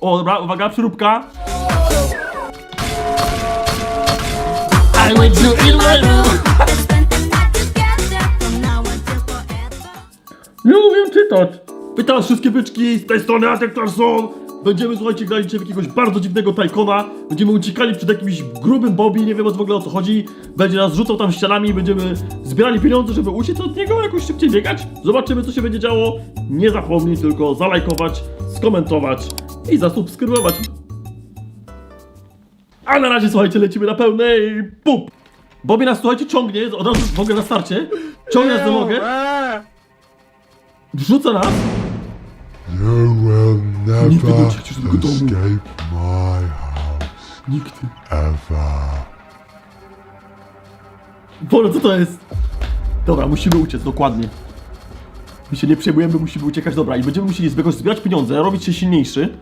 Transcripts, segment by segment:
O, dobra, uwaga, przyróbka. I. Nie umiem czytać. Witam was wszystkie byczki, z tej strony Azek Tarson. Będziemy, słuchajcie, grali dzisiaj w jakiegoś bardzo dziwnego tajkona. Będziemy uciekali przed jakimś grubym Bobby, nie wiem o w ogóle o co chodzi. Będzie nas rzucał tam ścianami, będziemy zbierali pieniądze, żeby uciec od niego, jakoś szybciej biegać. Zobaczymy, co się będzie działo. Nie zapomnij tylko zalajkować, skomentować i zasubskrybować. A na razie, słuchajcie, lecimy na pełnej pup. Bobby nas, słuchajcie, ciągnie, od razu mogę na starcie. Ciągnie nas do nogę. Wrzuca nas. You will Nigdy nie never uciekniesz do tego domu. escape my house Nigdy. ever. Boże, co to jest? Dobra, musimy uciec, dokładnie. My się nie przejmujemy, musimy uciekać, dobra. I będziemy musieli zbierać, zbierać pieniądze, robić się silniejszy.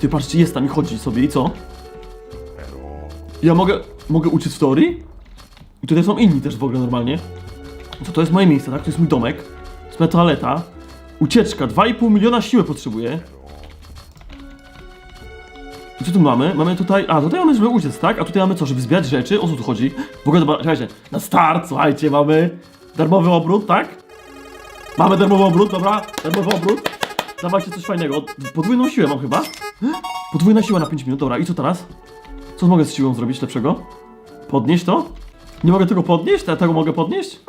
Ty patrzcie, jest tam i chodzi sobie i co? Ja mogę, mogę uciec w teorii? I tutaj są inni też w ogóle normalnie. Co to jest moje miejsce, tak? To jest mój domek. To jest moja toaleta. Ucieczka, 2,5 miliona siły potrzebuję. I co tu mamy? Mamy tutaj. A, tutaj mamy, żeby uciec, tak? A tutaj mamy co, żeby zbierać rzeczy? O co tu chodzi? W ogóle, dobra, słuchajcie, na start, słuchajcie, mamy darmowy obrót, tak? Mamy darmowy obrót, dobra? Darmowy obrót. Dawajcie coś fajnego. Podwójną siłę mam chyba. Podwójna siła na 5 minut, dobra. I co teraz? Co mogę z siłą zrobić lepszego? Podnieść to? Nie mogę tego podnieść? Ja tego mogę podnieść?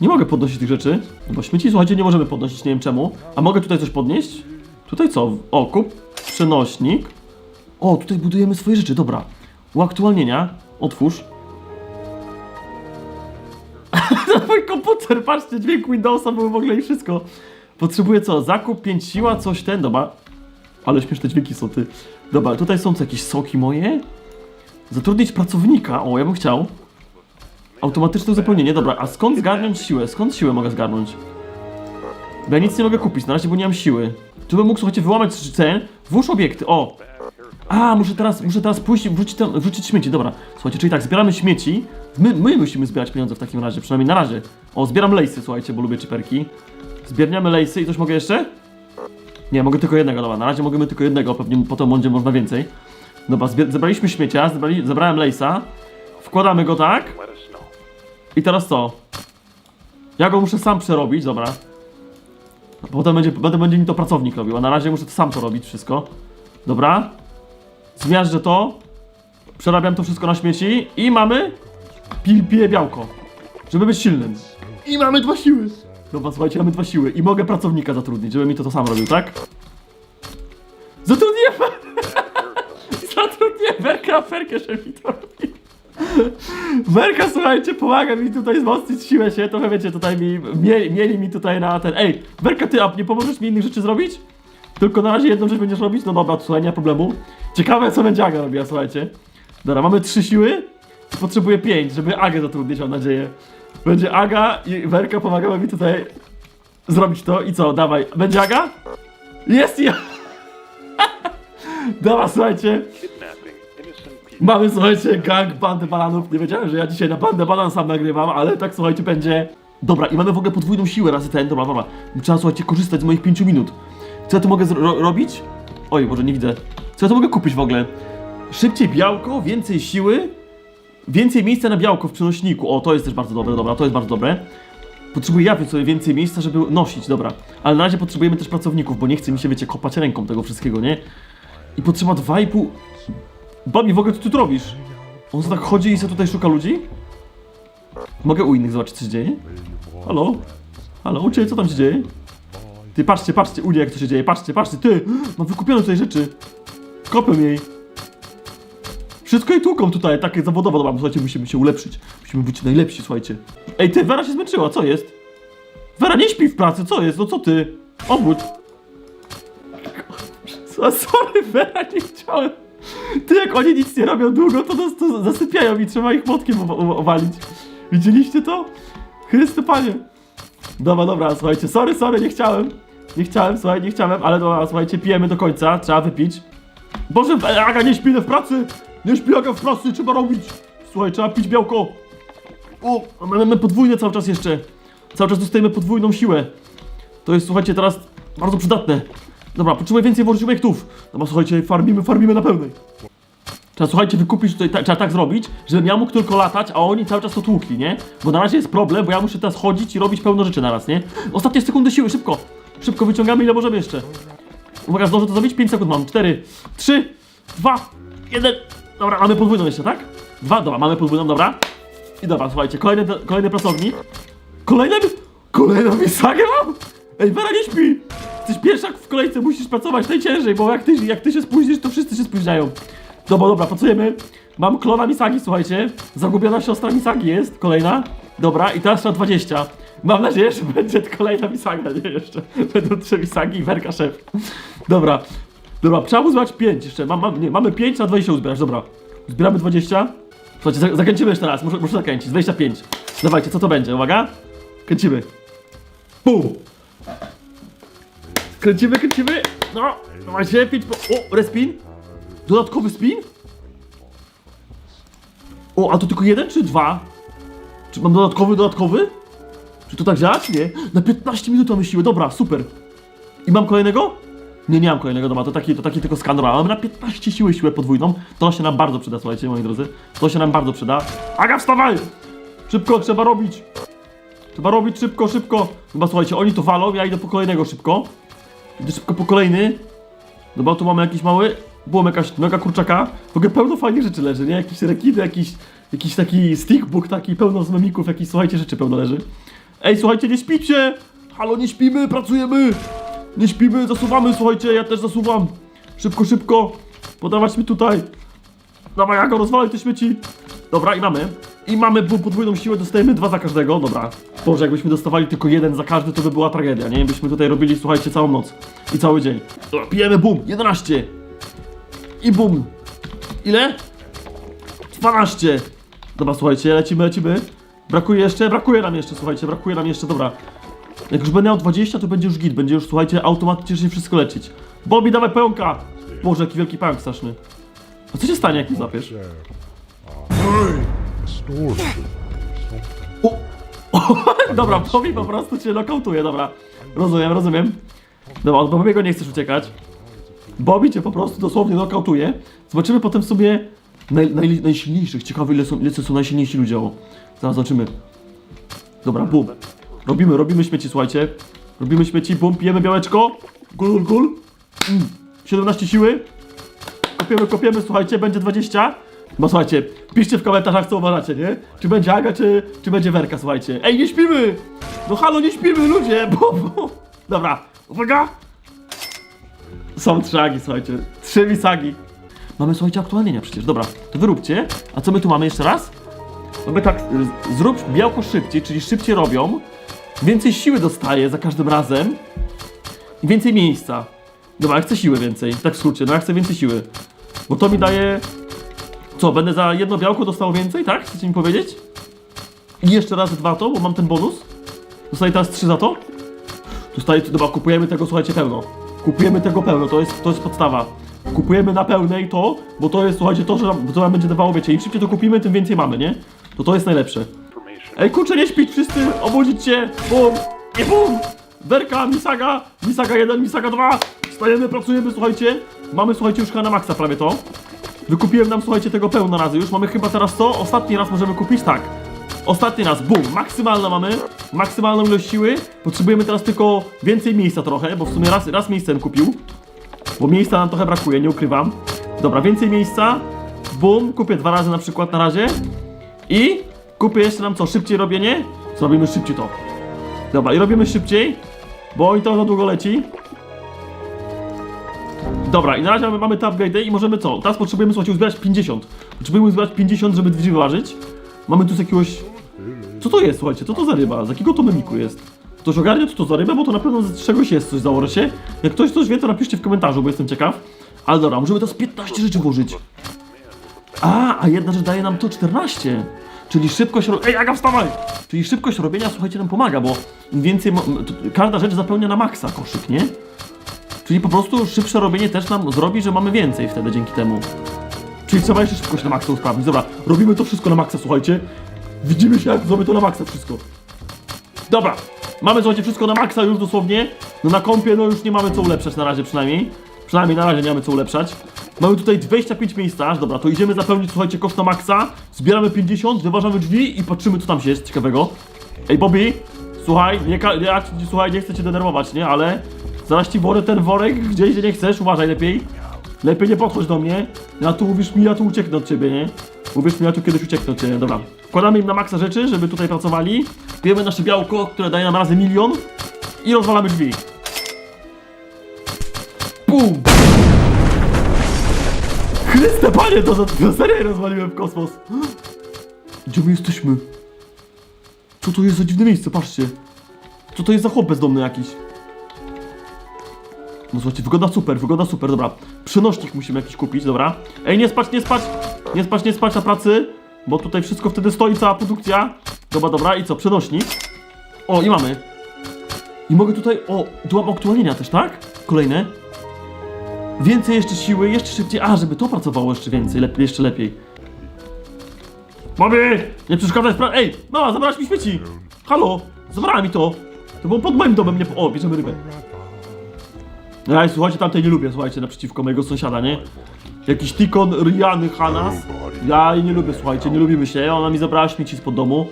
Nie mogę podnosić tych rzeczy, bo śmieci, słuchajcie, nie możemy podnosić, nie wiem czemu. A mogę tutaj coś podnieść? Tutaj co? O, kup przenośnik. O, tutaj budujemy swoje rzeczy, dobra. Uaktualnienia. Otwórz. Mój komputer, patrzcie, dźwięk Windowsa był w ogóle i wszystko. Potrzebuję co? Zakup, 5 siła, coś ten, dobra. Ale śmieszne dźwięki są, ty. Dobra, tutaj są co, jakieś soki moje? Zatrudnić pracownika, o, ja bym chciał. Automatyczne uzupełnienie, dobra, a skąd zgarnąć siłę? Skąd siłę mogę zgarnąć? Bo ja nic nie mogę kupić, na razie, bo nie mam siły. Tu bym mógł, słuchajcie, wyłamać cen, włóż obiekty, o! A, muszę teraz, muszę teraz pójść i wrzucić, wrzucić śmieci, dobra. Słuchajcie, czyli tak, zbieramy śmieci. My, my musimy zbierać pieniądze w takim razie, przynajmniej na razie. O, zbieram lejsy, słuchajcie, bo lubię czyperki. Zbierniamy lejsy i coś mogę jeszcze? Nie, mogę tylko jednego, dobra, na razie możemy tylko jednego, pewnie potem będzie można więcej. Dobra, zebraliśmy śmiecia, zebrali, zebrałem lejsa. Wkładamy go tak. I teraz co? Ja go muszę sam przerobić, dobra. Potem będzie, potem będzie mi to pracownik robił, a na razie muszę sam to robić wszystko. Dobra. Zmiażdżę to. Przerabiam to wszystko na śmieci i mamy pil, białko. Żeby być silnym. I mamy dwa siły. Dobra, słuchajcie, mamy dwa siły i mogę pracownika zatrudnić, żeby mi to to sam robił, tak? Zatrudnię Zatrudnię Werka Ferkę, żeby mi to robił. Werka, słuchajcie, pomaga mi tutaj wzmocnić siłę się, trochę wiecie, tutaj mi, mieli, mieli mi tutaj na ten, ej, Werka, ty, a nie pomożesz mi innych rzeczy zrobić? Tylko na razie jedną rzecz będziesz robić? No dobra, słuchaj, nie ma problemu. Ciekawe, co będzie Aga robiła, słuchajcie. Dobra, mamy trzy siły potrzebuję pięć, żeby Agę zatrudnić, mam nadzieję. Będzie Aga i Werka pomagały mi tutaj zrobić to i co, dawaj, będzie Aga? Jest ja! Dobra, słuchajcie, Mamy, słuchajcie, gang bandy bananów. Nie wiedziałem, że ja dzisiaj na bandę banan sam nagrywam, ale tak, słuchajcie, będzie. Dobra, i mamy w ogóle podwójną siłę razy ten. Dobra, dobra. Trzeba, słuchajcie, korzystać z moich 5 minut. Co ja tu mogę ro- robić? Oj, może nie widzę. Co ja tu mogę kupić w ogóle? Szybciej białko, więcej siły, więcej miejsca na białko w przenośniku. O, to jest też bardzo dobre, dobra, to jest bardzo dobre. Potrzebuję ja sobie więcej miejsca, żeby nosić, dobra. Ale na razie potrzebujemy też pracowników, bo nie chce mi się, wiecie, kopać ręką tego wszystkiego, nie? I potrzeba 2,5... Bobby, w ogóle co ty tu robisz? On tak chodzi i sobie tutaj szuka ludzi? Mogę u innych zobaczyć, co się dzieje? Halo? Halo, u ciebie co tam się dzieje? Ty, patrzcie, patrzcie, u niej jak to się dzieje, patrzcie, patrzcie, ty! Mam wykupione tutaj rzeczy! Kopię jej! Wszystko jej tłuką tutaj, takie zawodowo, dobra, słuchajcie, musimy się ulepszyć. Musimy być najlepsi, słuchajcie. Ej, ty, Wera się zmęczyła, co jest? Wera, nie śpi w pracy, co jest? No co ty? Obudź! Co, sorry, Wera, nie chciałem. Ty, jak oni nic nie robią długo, to, to, to zasypiają i trzeba ich młotkiem owalić. Widzieliście to? Chryste panie. Dobra, dobra, słuchajcie, sorry, sorry, nie chciałem. Nie chciałem, słuchaj, nie chciałem, ale dobra, słuchajcie, pijemy do końca, trzeba wypić. Boże, Aga nie śpi w pracy! Nie śpi w pracy, trzeba robić! Słuchaj, trzeba pić białko. O, a my mamy podwójne cały czas jeszcze. Cały czas dostajemy podwójną siłę. To jest, słuchajcie, teraz bardzo przydatne. Dobra, potrzebuję więcej włożyć obiektów. Dobra, słuchajcie, farmimy, farmimy na pełnej. Trzeba, słuchajcie, wykupić tutaj, ta, trzeba tak zrobić, żebym ja mógł tylko latać, a oni cały czas to tłukli, nie? Bo na razie jest problem, bo ja muszę teraz chodzić i robić pełno rzeczy naraz, nie? Ostatnie sekundy siły, szybko! Szybko wyciągamy, ile możemy jeszcze. Uwaga, zdążę to zrobić? 5 sekund mam. 4, 3, 2, 1. Dobra, mamy podwójną jeszcze, tak? Dwa, dobra, mamy podwójną, dobra. I dobra, słuchajcie, kolejny, kolejny pracownik. Kolejny, kolejną misagę mam? Ej, Wera, nie śpi! Jesteś pierwsza w kolejce, musisz pracować najciężej, bo jak ty, jak ty się spóźnisz, to wszyscy się spóźniają. Dobra, dobra, pracujemy. Mam klona Misagi, słuchajcie. Zagubiona siostra Misagi jest, kolejna. Dobra, i teraz trzeba 20. Mam nadzieję, że będzie kolejna Misaga, nie jeszcze. Będą trzy Misagi i Werka szef. Dobra, dobra, trzeba uzbierać 5 jeszcze. Mam, mam, nie, mamy 5 na 20 uzbierać, dobra. Zbieramy 20. Słuchajcie, za- zakręcimy jeszcze raz, muszę, muszę zakręcić. 25. Dawajcie, co to będzie, uwaga. Kręcimy. Bum! Kręcimy, kręcimy. No, dawajcie, 5 po... O, respin. Dodatkowy spin? O, a to tylko jeden czy dwa? Czy mam dodatkowy, dodatkowy? Czy to tak działa, czy nie? Na 15 minut mamy siłę, dobra, super. I mam kolejnego? Nie, nie mam kolejnego doma, to taki, to taki tylko skaner, ale mamy na 15 siły siłę podwójną. To się nam bardzo przyda, słuchajcie, moi drodzy. To się nam bardzo przyda. Aga, wstawaj! Szybko, trzeba robić. Trzeba robić szybko, szybko. Chyba słuchajcie, oni to walą, ja idę po kolejnego szybko. Idę szybko po kolejny. Dobra, tu mamy jakiś mały. Była jakaś noga kurczaka. W ogóle pełno fajnych rzeczy leży, nie? Jakieś rekiny, jakiś, jakiś taki stickbook taki, pełno z memików, jakieś, słuchajcie, rzeczy pełno leży. Ej, słuchajcie, nie śpicie! Halo, nie śpimy, pracujemy! Nie śpimy, zasuwamy, słuchajcie, ja też zasuwam. Szybko, szybko. Podawać mi tutaj. Dawaj, ja go rozwalaj te śmieci. Dobra, i mamy. I mamy podwójną siłę, dostajemy dwa za każdego. Dobra. Boże, jakbyśmy dostawali tylko jeden za każdy, to by była tragedia, nie? Byśmy tutaj robili, słuchajcie, całą noc. I cały dzień. Dobra, pijemy, bum, 11. I bum. Ile? 12. Dobra, słuchajcie, lecimy, lecimy. Brakuje jeszcze, brakuje nam jeszcze, słuchajcie, brakuje nam jeszcze, dobra. Jak już będę miał 20, to będzie już git, będzie już, słuchajcie, automatycznie wszystko lecieć. Bobby, dawaj pająka! Boże, jaki wielki pająk straszny. A co się stanie, jak złapiesz? Distortion. O! dobra, Bobby po prostu cię nokautuje, dobra. Rozumiem, rozumiem. Dobra, od Bobby'ego nie chcesz uciekać. Bobby cię po prostu dosłownie nokautuje. Zobaczymy potem sobie naj, naj, najsilniejszych. Ciekawe ile są, ile są najsilniejsi ludzie. O, zaraz zobaczymy. Dobra, bum. Robimy, robimy śmieci, słuchajcie. Robimy śmieci, bum, pijemy białeczko. Gul, gul, gul. Mm. 17 siły. Kopiemy, kopiemy, słuchajcie, będzie 20. Bo słuchajcie, piszcie w komentarzach, co uważacie, nie? Czy będzie Aga, czy, czy będzie Werka, słuchajcie. Ej, nie śpimy! No halo, nie śpimy, ludzie! Bo, bo. Dobra, uwaga! Są trzy agi, słuchajcie. Trzy misagi. Mamy, słuchajcie, aktualnienia przecież. Dobra, to wyróbcie. A co my tu mamy jeszcze raz? Mamy tak, zrób białko szybciej, czyli szybciej robią. Więcej siły dostaje za każdym razem. I więcej miejsca. Dobra, ja chcę siły więcej. Tak w skrócie, no ja chcę więcej siły. Bo to mi daje... Co, będę za jedno białko dostał więcej, tak? Chcecie mi powiedzieć? I jeszcze raz dwa to, bo mam ten bonus. Dostaję teraz trzy za to. Dostaję, dobra, kupujemy tego, słuchajcie, pełno. Kupujemy tego pełno, to jest, to jest podstawa. Kupujemy na pełnej to, bo to jest, słuchajcie, to, że nam, to nam będzie dawało, wiecie, im szybciej to kupimy, tym więcej mamy, nie? To to jest najlepsze. Ej, kurczę, nie śpić wszyscy, obudzić się, bum, i bum! Werka, Misaga, Misaga 1, Misaga 2, stajemy, pracujemy, słuchajcie. Mamy, słuchajcie, już chyba na maksa prawie to. Wykupiłem nam, słuchajcie, tego pełno razy już. Mamy chyba teraz co? Ostatni raz możemy kupić? Tak. Ostatni raz, bum, maksymalna mamy, maksymalną ilość siły. Potrzebujemy teraz tylko więcej miejsca trochę, bo w sumie raz, raz miejscem kupił. Bo miejsca nam trochę brakuje, nie ukrywam. Dobra, więcej miejsca. Bum, kupię dwa razy na przykład na razie. I kupię jeszcze nam co, szybciej robienie? Zrobimy szybciej to. Dobra, i robimy szybciej, bo i to za długo leci. Dobra, i na razie mamy, mamy te upgrade'y i możemy co? Teraz potrzebujemy, słuchajcie, uzbierać 50. Potrzebujemy uzbierać 50, żeby drzwi wyważyć. Mamy tu z jakiegoś... Co to jest, słuchajcie? Co to za ryba? Z jakiego to memiku jest? Ktoś ogarnia, co to za ryba? Bo to na pewno z czegoś jest coś, założę się. Jak ktoś coś wie, to napiszcie w komentarzu, bo jestem ciekaw. Ale dobra, możemy teraz 15 rzeczy włożyć. A, a jedna rzecz daje nam to 14. Czyli szybkość ro... Ej, Aga, wstawaj! Czyli szybkość robienia, słuchajcie, nam pomaga, bo im więcej... mo- Każda rzecz zapełnia na maksa koszyk, nie? Czyli po prostu szybsze robienie też nam zrobi, że mamy więcej wtedy dzięki temu. Czyli trzeba jeszcze szybkość na maksa usprawnić. Dobra, robimy to wszystko na maksa, słuchajcie. Widzimy się, jak zrobię to na maksa wszystko. Dobra, Mamy, słuchajcie, wszystko na maksa już dosłownie. No na kompie, no już nie mamy co ulepszać na razie przynajmniej. Przynajmniej na razie nie mamy co ulepszać. Mamy tutaj 25 miejsca, aż dobra, to idziemy zapełnić, słuchajcie, koszt na maksa. Zbieramy 50, wyważamy drzwi i patrzymy, co tam się jest ciekawego. Ej, Bobby, słuchaj, nie, ja, słuchaj, nie chcę cię denerwować, nie, ale zaraz ci worę ten worek gdzieś, gdzie nie chcesz, uważaj lepiej. Lepiej nie podchodź do mnie. Ja tu mówisz mi, ja tu ucieknę od ciebie, nie? Mówisz mi, ja tu kiedyś ucieknę od ciebie, dobra. Wkładamy im na maksa rzeczy, żeby tutaj pracowali. Pijemy nasze białko, które daje nam razy milion. I rozwalamy drzwi. Bum! Chryste, panie, to za to serio rozwaliłem w kosmos. Gdzie my jesteśmy? Co to jest za dziwne miejsce, patrzcie. Co to jest za chłop bezdomny jakiś? No słuchajcie, wygląda super, wygląda super, dobra. Przenośnik musimy jakiś kupić, dobra. Ej, nie spać, nie spać, nie spać, nie spać na pracy, bo tutaj wszystko wtedy stoi, cała produkcja. Dobra, dobra, i co, przenośnik. O, i mamy. I mogę tutaj, o, tu mam aktualnienia też, tak? Kolejne. Więcej jeszcze siły, jeszcze szybciej, a, żeby to pracowało jeszcze więcej, lepiej, jeszcze lepiej. Bobby! Nie przeszkadzaj w pra... Ej, mama, zabrałaś mi śmieci! Halo, zabrała mi to! To było pod moim domem, nie... O, bierzemy rybę. Ja, słuchajcie, tamtej nie lubię, słuchajcie, naprzeciwko mojego sąsiada, nie? Jakiś Tikon Riany Hanas. Ja jej nie lubię, słuchajcie, nie lubimy się. Ona mi zabrała śmieci spod domu.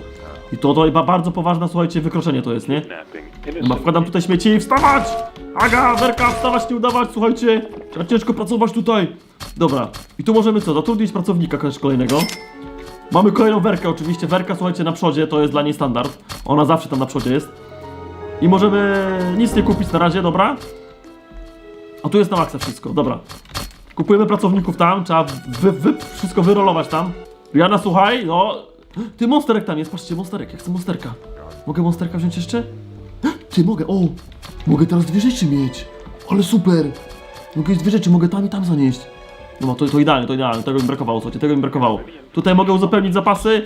I to, to chyba bardzo poważne, słuchajcie, wykroczenie to jest, nie? Chyba wkładam tutaj śmieci i wstawać! Aga, Werka, wstawać, nie udawać, słuchajcie! Trzeba ciężko pracować tutaj. Dobra, i tu możemy co, zatrudnić pracownika też kolejnego. Mamy kolejną Werkę oczywiście, Werka, słuchajcie, na przodzie, to jest dla niej standard. Ona zawsze tam na przodzie jest. I możemy nic nie kupić na razie, dobra? A tu jest na maksa wszystko, dobra. Kupujemy pracowników tam, trzeba wy, wy, wszystko wyrolować tam. Jana, słuchaj, no... Ty, monsterek tam jest, patrzcie, monsterek, ja chcę monsterka. Mogę monsterka wziąć jeszcze? Ty, mogę, o! Mogę teraz dwie rzeczy mieć. Ale super! Mogę dwie rzeczy, mogę tam i tam zanieść. No to, to idealnie, to idealnie, tego mi brakowało, słuchajcie, tego mi brakowało. Tutaj mogę uzupełnić zapasy.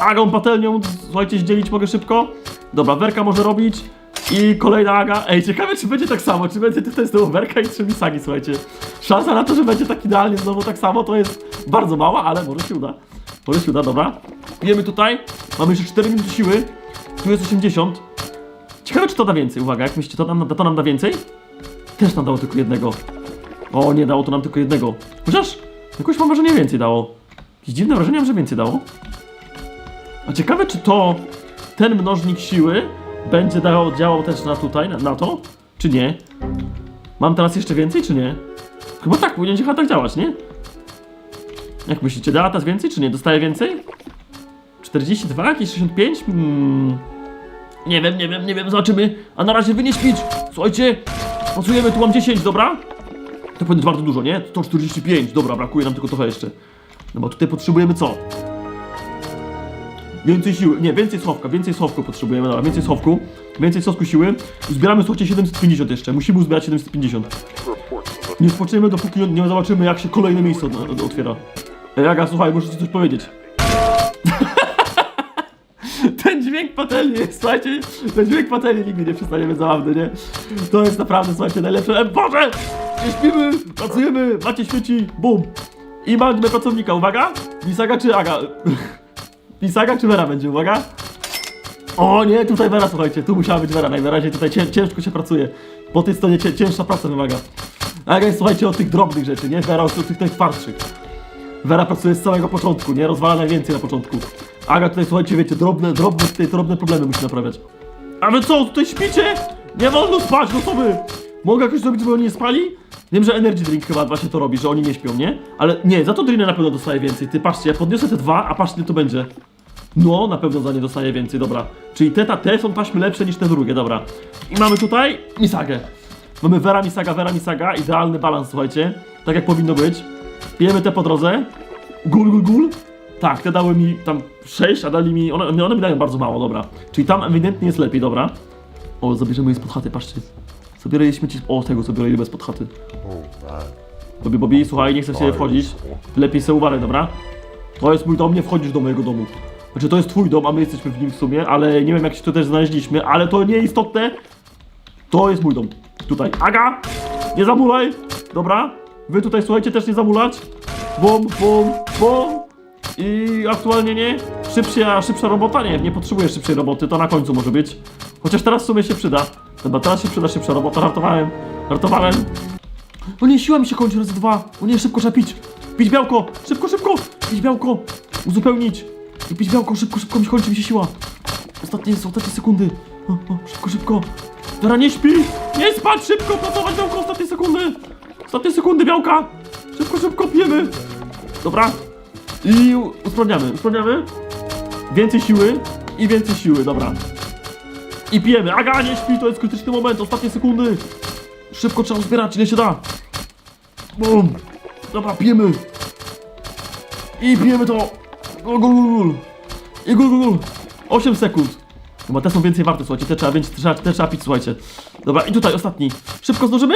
Agą, patelnią, słuchajcie, zdzielić mogę szybko. Dobra, Werka może robić. I kolejna Aga. Ej, ciekawe czy będzie tak samo, czy będzie tutaj znowu Werka i trzy misagi, słuchajcie. Szansa na to, że będzie tak idealnie znowu tak samo, to jest bardzo mała, ale może się uda. Może się uda, dobra. Pijemy tutaj, mamy jeszcze 4 minuty siły. Tu jest 80. Ciekawe czy to da więcej, uwaga, jak myślicie, to nam, to nam da więcej? Też nam dało tylko jednego. O, nie dało to nam tylko jednego. Chociaż jakoś mam wrażenie więcej dało. Jakieś dziwne wrażenie że więcej dało. A ciekawe czy to, ten mnożnik siły będzie dało, działał też na tutaj, na, na to, czy nie? Mam teraz jeszcze więcej, czy nie? Chyba tak, powinien chyba tak działać, nie? Jak myślicie, da teraz więcej, czy nie? Dostaje więcej? 42, jakieś 65? Hmm. Nie wiem, nie wiem, nie wiem, zobaczymy. A na razie wy śpić. Słuchajcie, pracujemy, tu mam 10, dobra? To być bardzo dużo, nie? 145, dobra, brakuje nam tylko trochę jeszcze. No bo tutaj potrzebujemy co? Więcej siły, nie, więcej schowka, więcej schowku potrzebujemy, dobra, więcej schowku, więcej sosku siły. Zbieramy, słuchajcie, 750 jeszcze, musimy uzbierać 750. Nie spoczniemy, dopóki nie zobaczymy, jak się kolejne miejsce otwiera. Ej, Jaga, słuchaj, muszę ci coś powiedzieć. Ten dźwięk patelni słuchajcie, ten dźwięk patelni nigdy nie przestanie być zabawny, nie? To jest naprawdę, słuchajcie, najlepsze. E, Boże! Nie śpimy, pracujemy, macie świeci, bum. I mamy pracownika, uwaga! Misaga czy Aga? Misaga czy Vera będzie, uwaga? O nie, tutaj Vera, słuchajcie, tu musiała być Vera, najwyraźniej tutaj cię, ciężko się pracuje. Po tej stronie cię, cięższa praca wymaga. Aga słuchajcie, od tych drobnych rzeczy, nie? Vera od tych najtwardszych. Vera pracuje z samego początku, nie? Rozwala najwięcej na początku. Aga tutaj, słuchajcie, wiecie, drobne, drobne, tutaj drobne problemy musi naprawiać. A wy co, tutaj śpicie? Nie wolno spać, no co wy? Mogę jakoś zrobić, żeby oni nie spali? Wiem, że Energy Drink chyba właśnie to robi, że oni nie śpią, nie? Ale nie, za to Drina na pewno dostaje więcej. Ty, patrzcie, ja podniosę te dwa, a patrzcie, to będzie. No, na pewno za nie dostaje więcej, dobra. Czyli te, ta, te są taśmy lepsze niż te drugie, dobra. I mamy tutaj Misagę. Mamy Vera Misaga, Vera Misaga, idealny balans, słuchajcie. Tak jak powinno być. Pijemy te po drodze. Gul, gul, gul. Tak, te dały mi tam 6, a dali mi. One, one mi dają bardzo mało, dobra. Czyli tam ewidentnie jest lepiej, dobra. O, zabierzemy je spod chaty, patrzcie. Zabiorę je śmieci. O, tego zabiorę je spod chaty. Bobby, Bobby, słuchaj, nie chcę w ciebie wchodzić. Lepiej se uważaj, dobra? To jest mój dom, nie wchodzisz do mojego domu. Znaczy, to jest twój dom, a my jesteśmy w nim w sumie, ale nie wiem jak się tu też znaleźliśmy, ale to nie istotne. To jest mój dom. Tutaj. Aga! Nie zamulaj! Dobra? Wy tutaj, słuchajcie, też nie zamulać. Bum, bum, bum. I aktualnie nie. Szybsza, szybsza robota? Nie, nie potrzebuję szybszej roboty, to na końcu może być. Chociaż teraz w sumie się przyda. Dobra, teraz się przyda, bo to ratowałem. Ratowałem. O nie, siła mi się kończy razy dwa. O nie, szybko trzeba pić. Pić białko, szybko, szybko. Pić białko. Uzupełnić. I pić białko, szybko, szybko, mi się kończy mi się siła. Ostatnie, ostatnie sekundy. O, o, szybko, szybko. Dobra, nie śpi. Nie spać, szybko, pracować białko, ostatnie sekundy. Ostatnie sekundy białka. Szybko, szybko, pijemy. Dobra. I usprawniamy, usprawniamy. Więcej siły i więcej siły, dobra. I pijemy. Aga, nie śpi, to jest krytyczny moment, ostatnie sekundy. Szybko trzeba zbierać, ile się da. Bum. Dobra, pijemy. I pijemy to. Gul, gul, gul. I gul, gul, gul. 8 sekund. Chyba te są więcej warte, słuchajcie, te trzeba, te trzeba, te trzeba pić, słuchajcie. Dobra, i tutaj ostatni. Szybko zdążymy?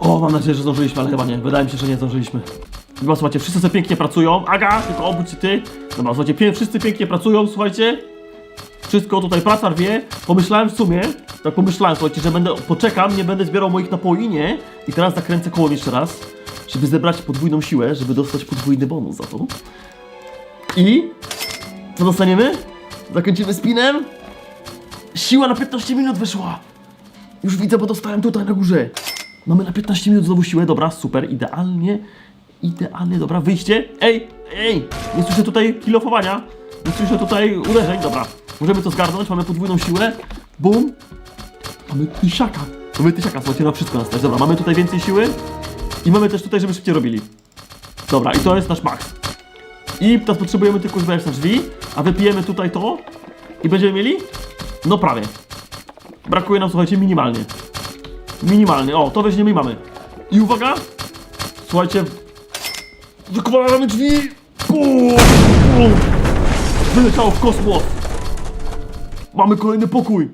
O, mam nadzieję, że zdążyliśmy, ale chyba nie. Wydaje mi się, że nie zdążyliśmy. Chyba, słuchajcie, wszyscy sobie pięknie pracują. Aga, tylko obudź się ty. Dobra, słuchajcie, pie wszyscy pięknie pracują, słuchajcie. Wszystko tutaj praca rwie. Pomyślałem w sumie, tak pomyślałem, słuchajcie, że będę, poczekam, nie będę zbierał moich napoi, nie? I teraz zakręcę kołem jeszcze raz, żeby zebrać podwójną siłę, żeby dostać podwójny bonus za to. I co dostaniemy? Zakręcimy spinem. Siła na 15 minut wyszła. Już widzę, bo dostałem tutaj na górze. Mamy na 15 minut znowu siłę, dobra, super, idealnie. Idealnie, dobra, wyjście. Ej, ej, nie słyszę tutaj kilofowania. Nie słyszę tutaj uderzeń, dobra. Możemy to zgarnąć, mamy podwójną siłę. Bum. Mamy tysiaka. Mamy tysiaka, słuchajcie, na wszystko nas stać. Dobra, mamy tutaj więcej siły. I mamy też tutaj, żeby szybciej robili. Dobra, i to jest nasz max. I teraz potrzebujemy tylko zbierać na drzwi, a wypijemy tutaj to i będziemy mieli? No prawie. Brakuje nam, słuchajcie, minimalnie. Minimalnie, o, to weźmiemy i mamy. I uwaga! Słuchajcie, wykładamy drzwi! Bum. Wyleciało w kosmos! Mamy kolejny pokój!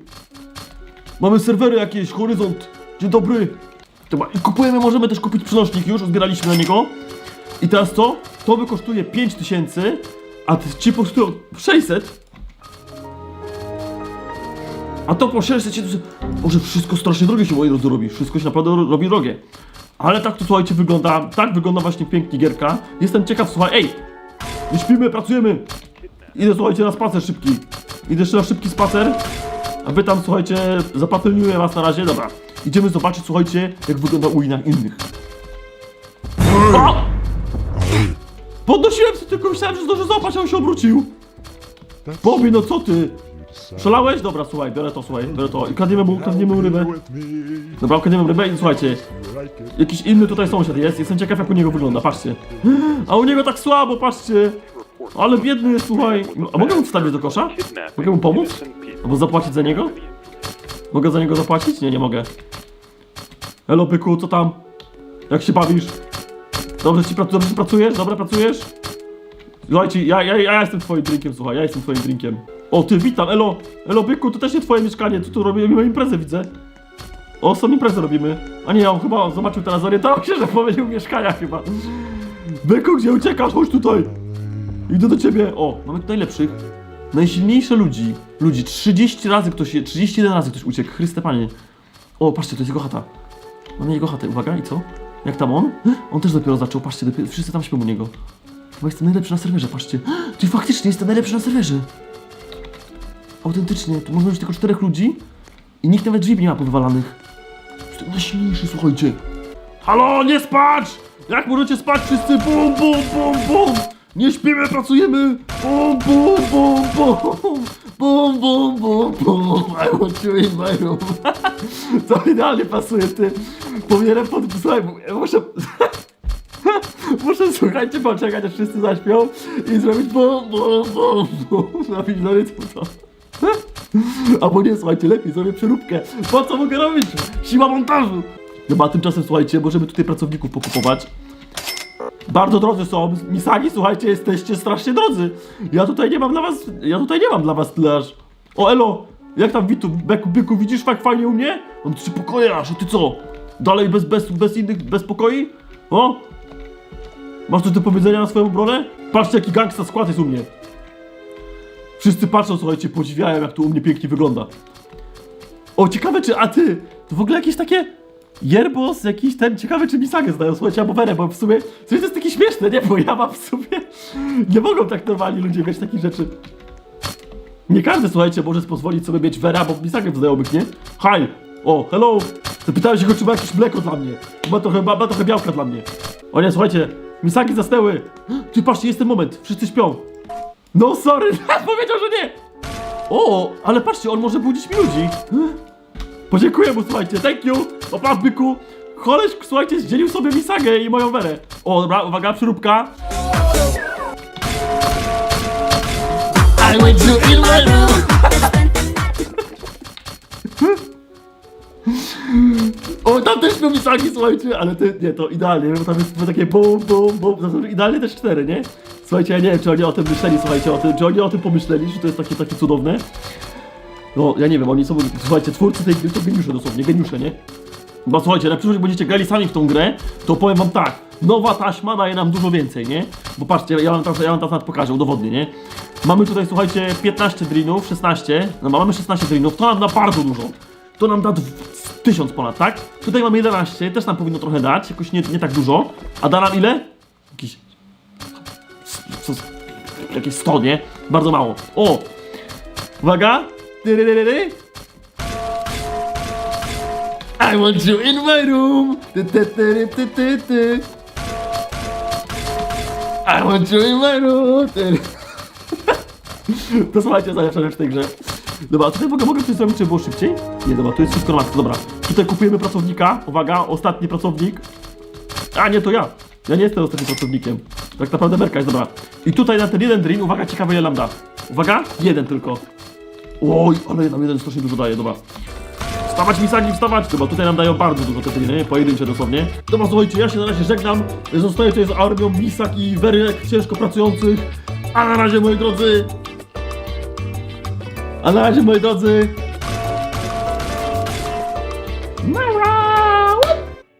Mamy serwery jakieś, horyzont! Dzień dobry! I kupujemy, możemy też kupić przenośnik już, zbieraliśmy na niego. I teraz co? To by kosztuje 5000, a ci kosztują 600. A to po 600 się... Boże, wszystko strasznie drogie się, moi drodzy, robi. Wszystko się naprawdę ro- robi drogie. Ale tak to, słuchajcie, wygląda... Tak wygląda właśnie pięknie gierka. Jestem ciekaw, słuchaj, ej! Nie śpimy, pracujemy! Idę, słuchajcie, na spacer szybki. Idę jeszcze na szybki spacer. A wy tam, słuchajcie, zapatelniuję was na razie. Dobra. Idziemy zobaczyć, słuchajcie, jak wygląda u innych. innych. O! Podnosiłem się, tylko myślałem, że zdążę złapać, a on się obrócił. Bobby, no co ty? Szalałeś? Dobra, słuchaj, biorę to, słuchaj, biorę to. I kradniemy mu, kradniemy mu rybę. Dobra, kradniemy rybę i słuchajcie. Jakiś inny tutaj sąsiad jest, jestem ciekaw jak u niego wygląda, patrzcie. A u niego tak słabo, patrzcie. Ale biedny jest, słuchaj. A mogę mu wstawić do kosza? Mogę mu pomóc? Albo zapłacić za niego? Mogę za niego zapłacić? Nie, nie mogę. Elo, byku, co tam? Jak się bawisz? Dobrze ci, prac- dobrze ci pracujesz? Dobrze pracujesz? Słuchajcie, ja, ja, ja jestem twoim drinkiem, słuchaj, ja jestem twoim drinkiem. O, ty, witam, elo, elo, byku, to też nie twoje mieszkanie, tu, tu robimy imprezę, widzę. O, są imprezę robimy. A nie, on chyba zobaczył teraz, zorientował się, że pomylił mieszkania chyba. Byku, gdzie uciekasz? Chodź tutaj. Idę do ciebie. O, mamy tu najlepszych. Najsilniejsze ludzi. Ludzi. 30 razy ktoś, je- 31 razy ktoś uciekł. Chryste panie. O, patrzcie, to jest jego chata. Mamy jego chatę, uwaga, i co? Jak tam on? On też dopiero zaczął, patrzcie, dopiero, wszyscy tam śpią u niego. Chyba jestem najlepszy na serwerze, patrzcie. Ty faktycznie jestem najlepszy na serwerze. Autentycznie, tu można mieć tylko czterech ludzi i nikt nawet drzwi nie ma powywalanych. Jestem najsilniejszy, słuchajcie. Halo, nie spać! Jak możecie spać wszyscy? Bum, bum, bum, bum! Nie śpimy, pracujemy! Bum, bum, bum, bum! Bum, bum, bum, bum! I want you in my room. To idealnie pasuje, ty. Powinienem pod... Słuchaj, muszę... Muszę, słuchajcie, poczekać, aż wszyscy zaśpią i zrobić bum, bum, bum, bum. Napić do rytmu to. Albo nie, słuchajcie, lepiej zrobię przeróbkę. Po co mogę robić? Siła montażu! No a tymczasem, słuchajcie, możemy tutaj pracowników pokupować. Bardzo drodzy są. Misagi, słuchajcie, jesteście strasznie drodzy. Ja tutaj nie mam dla was, ja tutaj nie mam dla was tyle aż. O, elo, jak tam Witu, Beku, Byku, widzisz tak fajnie u mnie? Mam trzy pokoje aż, a ty co? Dalej bez, bez, bez innych, bez pokoi? O? Masz coś do powiedzenia na swoją obronę? Patrzcie, jaki gangsta skład jest u mnie. Wszyscy patrzą, słuchajcie, podziwiają, jak to u mnie pięknie wygląda. O, ciekawe czy, a ty, to w ogóle jakieś takie Yerbos, jakiś ten, ciekawe czy Misagę znają, słuchajcie, albo Werę, bo w sumie, to jest takie śmieszne, nie? Bo ja mam w sumie, nie mogą tak normalni ludzie mieć takich rzeczy. Nie każdy, słuchajcie, może pozwolić sobie mieć Vera, bo Misagę znajomych, nie? Hi! O, hello! Zapytałem się go, czy ma jakieś mleko dla mnie. Ma trochę, ma, ma trochę białka dla mnie. O nie, słuchajcie, Misagi zasnęły. Ty patrzcie, jest ten moment, wszyscy śpią. No sorry, powiedział, że nie. O, ale patrzcie, on może budzić mi ludzi. Podziękuję mu, słuchajcie, thank you. Opa, byku. Koleś, słuchajcie, zdzielił sobie Misagę i moją werę. O, dobra, uwaga, przyróbka. I want you in my room. O, tam też był Misagi, słuchajcie, ale ty, nie, to idealnie, bo tam jest takie bum, bum, bum, to są idealnie też cztery, nie? Słuchajcie, ja nie wiem, czy oni o tym myśleli, słuchajcie, o tym, czy oni o tym pomyśleli, że to jest takie, takie cudowne. No, ja nie wiem, oni są, słuchajcie, twórcy tej gry to geniusze dosłownie, geniusze, nie? No słuchajcie, na przyszłość będziecie grali sami w tą grę, to powiem wam tak, nowa taśma daje nam dużo więcej, nie? Bo patrzcie, ja wam teraz, ja wam teraz pokażę, udowodnię, nie? Mamy tutaj, słuchajcie, 15 drinów, 16, no mamy 16 drinów, to nam da bardzo dużo. To nam da dw- tysiąc ponad, tak? Tutaj mamy 11, też nam powinno trochę dać, jakoś nie, nie tak dużo. A da nam ile? Jakieś 100, nie? Bardzo mało. O! Uwaga! I want you in my room! I want you in my room! To słuchajcie, rzecz w tej grze. Dobra, tutaj mogę, mogę coś zrobić, żeby było szybciej? Nie, dobra, tu jest wszystko na dobra. Tutaj kupujemy pracownika, uwaga, ostatni pracownik. A, nie, to ja. Ja nie jestem ostatnim pracownikiem. Tak naprawdę Merka jest, dobra. I tutaj na ten jeden dream, uwaga, ciekawe ile nam. Uwaga, jeden tylko. Oj, ale nam jeden strasznie dużo daje, dobra. Wstawać misagi, wstawać! Dobra, tutaj nam dają bardzo dużo te driny, pojedyncze dosłownie. Dobra, słuchajcie, ja się na razie żegnam. Zostaję tutaj z armią misag i werek ciężko pracujących. A na razie, moi drodzy, a na razie, moi drodzy,